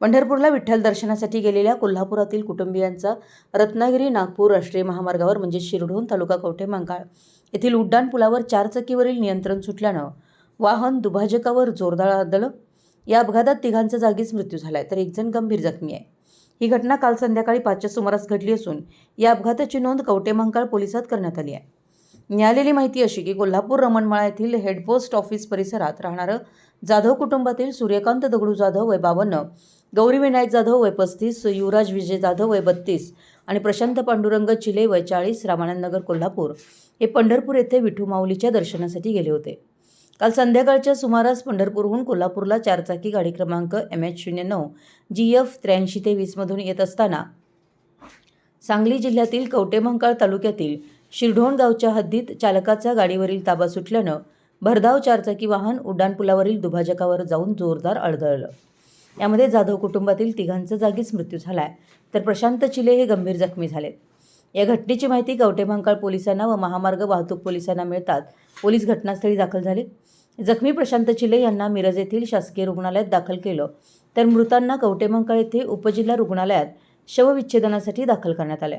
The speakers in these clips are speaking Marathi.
पंढरपूरला विठ्ठल दर्शनासाठी गेलेल्या कोल्हापुरातील कुटुंबियांचा रत्नागिरी नागपूर राष्ट्रीय महामार्गावर म्हणजे शिरढोण तालुका कवठे मंकाळ. येथील उड्डाण पुलावर नियंत्रण सुटल्यानं वाहन दुभाजकावर जोरदार आदलं या अपघातात तिघांचा जागीच मृत्यू झालाय तर एकजण गंभीर जखमी आहे. ही घटना काल संध्याकाळी पाचच्या सुमारास घडली असून या अपघाताची नोंद कवठे पोलिसात करण्यात आली आहे. मिळालेली माहिती अशी की कोल्हापूर रमणमाळा येथील हेडपोस्ट ऑफिस परिसरात राहणारं जाधव कुटुंबातील सूर्यकांत दगडू जाधव वय बावन्न गौरी विनायक जाधव वय पस्तीस युवराज विजय जाधव वय बत्तीस आणि प्रशांत पांडुरंग चिले वय चाळीस रामानंदनगर कोल्हापूर हे पंढरपूर येथे विठू माऊलीच्या दर्शनासाठी गेले होते. काल संध्याकाळच्या सुमारास पंढरपूरहून कोल्हापूरला चारचाकी गाडी क्रमांक एम एच शून्य नऊ जी एफ त्र्याऐंशी ते वीसमधून येत असताना सांगली जिल्ह्यातील कवटेमंकाळ तालुक्यातील शिरढोण गावच्या हद्दीत चालकाचा गाडीवरील ताबा सुटल्यानं भरधाव चारचाकी वाहन उड्डाणपुलावरील दुभाजकावर जाऊन जोरदार अडदळलं यामध्ये जाधव कुटुंबातील तिघांचा जागीच मृत्यू झाला आहे तर प्रशांत चिले हे गंभीर जखमी झालेत. या घटनेची माहिती कवटेमंकाळ पोलिसांना व महामार्ग वाहतूक पोलिसांना मिळतात. पोलीस घटनास्थळी दाखल झाले. जखमी प्रशांत चिले यांना मिरज येथील शासकीय रुग्णालयात दाखल केलं. तर मृतांना कवटेमंकाळ येथे उपजिल्हा रुग्णालयात शवविच्छेदनासाठी दाखल करण्यात आलं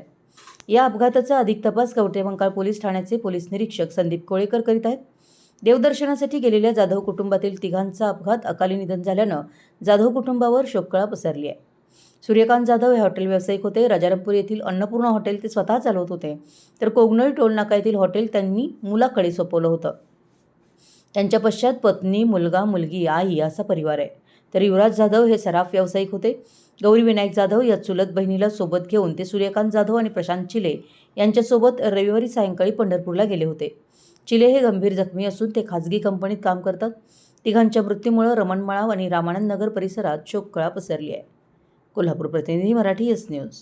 या अपघाताचा अधिक तपास कवटेमंकाळ पोलीस ठाण्याचे पोलीस निरीक्षक संदीप कोळेकर करीत आहेत. देवदर्शनासाठी गेलेल्या जाधव कुटुंबातील तिघांचा अपघात अकाली निधन झाल्यानं जाधव कुटुंबावर शोककळा पसरली आहे. सूर्यकांत जाधव हे हॉटेल व्यावसायिक होते. राजारामपूर येथील अन्नपूर्णा हॉटेल ते स्वतः चालवत होते. तर कोगनळी टोलनाका येथील हॉटेल त्यांनी मुलाकडे सोपवलं होतं. त्यांच्या पश्चात पत्नी मुलगा मुलगी आई असा परिवार आहे. तर युवराज जाधव हे सराफ व्यावसायिक होते. गौरी विनायक जाधव या चुलत बहिणीला सोबत घेऊन ते सूर्यकांत जाधव आणि प्रशांत चिले यांच्यासोबत रविवारी सायंकाळी पंढरपूरला गेले होते. चिले हे गंभीर जखमी असून ते खाजगी कंपनीत काम करतात. तिघांच्या मृत्यूमुळे रमणमाळाव आणि रामानंद नगर परिसरात शोककळा पसरली आहे. कोल्हापूर प्रतिनिधी मराठी एस न्यूज.